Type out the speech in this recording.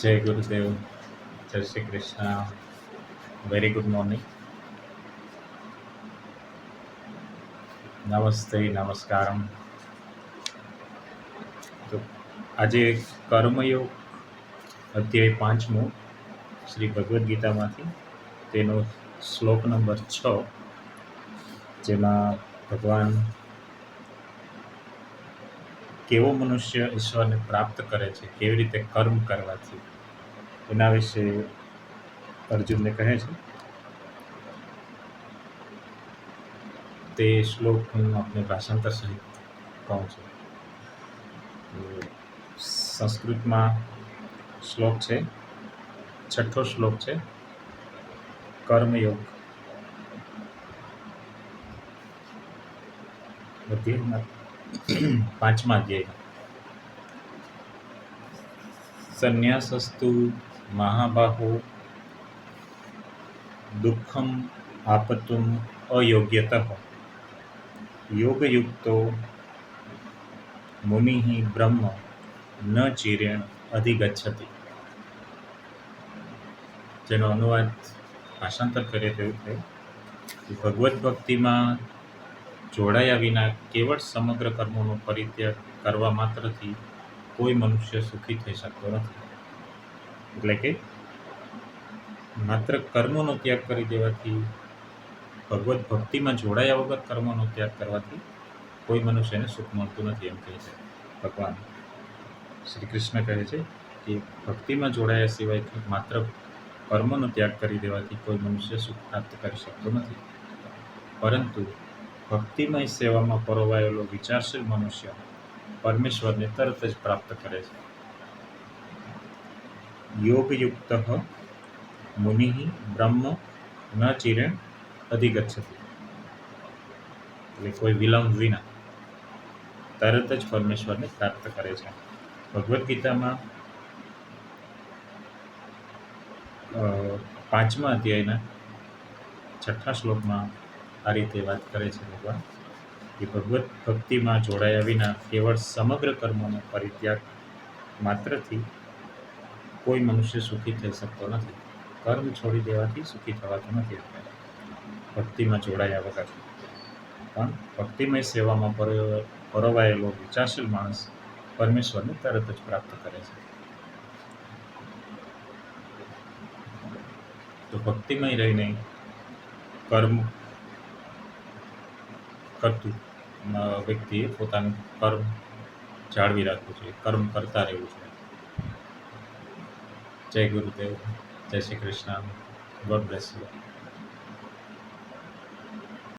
જય ગુરુદેવ, જય Shri Krishna very good morning નમસ્તે, નમસ્કારમ. તો આજે કર્મયોગ અધ્યાય પાંચમો શ્રી ભગવદ્ ગીતામાંથી, તેનો શ્લોક નંબર છ, જેમાં ભગવાન કેવો મનુષ્ય ઈશ્વરને પ્રાપ્ત કરે છે, કેવી રીતે કર્મ કરવાથી એના વિશે અર્જુનને કહે છે. તે શ્લોક હું આપણે ભાષાંતર સહિત કહું છું. સંસ્કૃતમાં શ્લોક છે, છઠ્ઠો શ્લોક છે, કર્મયોગ. અધ્યાયમાં પાંચમા અધ્યાય. સંન્યાસસ્તુ મહાબાહો દુઃખમ આપતું અયોગ્યત. યોગયુક્તો મુનિ બ્રહ્મ ન ચિરેણ અધિગચ્છતિ. જેનો અનુવાદ ભાષાંતર કરે તેવું છે. કે ભગવદ્ ભક્તિમાં જોડાયા વિના કેવળ સમગ્ર કર્મોનો પરિત્યાગ કરવા માત્રથી કોઈ મનુષ્ય સુખી થઈ શકતો નથી. એટલે કે માત્ર કર્મોનો ત્યાગ કરી દેવાથી, ભગવત ભક્તિમાં જોડાયા વગર કર્મોનો ત્યાગ કરવાથી કોઈ મનુષ્યને સુખ મળતું નથી એમ કહે છે ભગવાન. શ્રી કૃષ્ણ કહે છે કે ભક્તિમાં જોડાયા સિવાય માત્ર કર્મનો ત્યાગ કરી દેવાથી કોઈ મનુષ્ય સુખ પ્રાપ્ત કરી શકતો નથી. પરંતુ ભક્તિમય સેવામાં પરોવાયેલો વિચારશીલ મનુષ્ય. પરમેશ્વરને તરત જ પ્રાપ્ત કરે છે. યોગયુક્ત મુનિ બ્રહ્મ ન ચિરેણ અધિગચ્છતિ. એટલે કોઈ વિલંબ વિના તરત જ પરમેશ્વરને પ્રાપ્ત કરે છે. ભગવદ્ ગીતામાં પાંચમા અધ્યાયના છઠ્ઠા શ્લોકમાં આ રીતે વાત કરે છે ભગવાન. કે ભગવત ભક્તિમાં જોડાયા વિના કેવળ સમગ્ર કર્મોનો પરિત્યાગ માત્રથી કોઈ મનુષ્ય સુખી થઈ શકતો નથી. કર્મ છોડી દેવાથી સુખી થવાતું નથી ભક્તિમાં જોડાયા વગર. પણ ભક્તિમય સેવામાં પર- પરોવાયેલો વિચારશીલ માણસ પરમેશ્વરને તરત જ પ્રાપ્ત કરે છે. તો ભક્તિમય રહીને કર્મ કરતું. વ્યક્તિએ પોતાનું કર્મ જાળવી રાખવું જોઈએ. કર્મ કરતા રહેવું જોઈએ. જય ગુરુદેવ. જય Shri Krishna. God bless you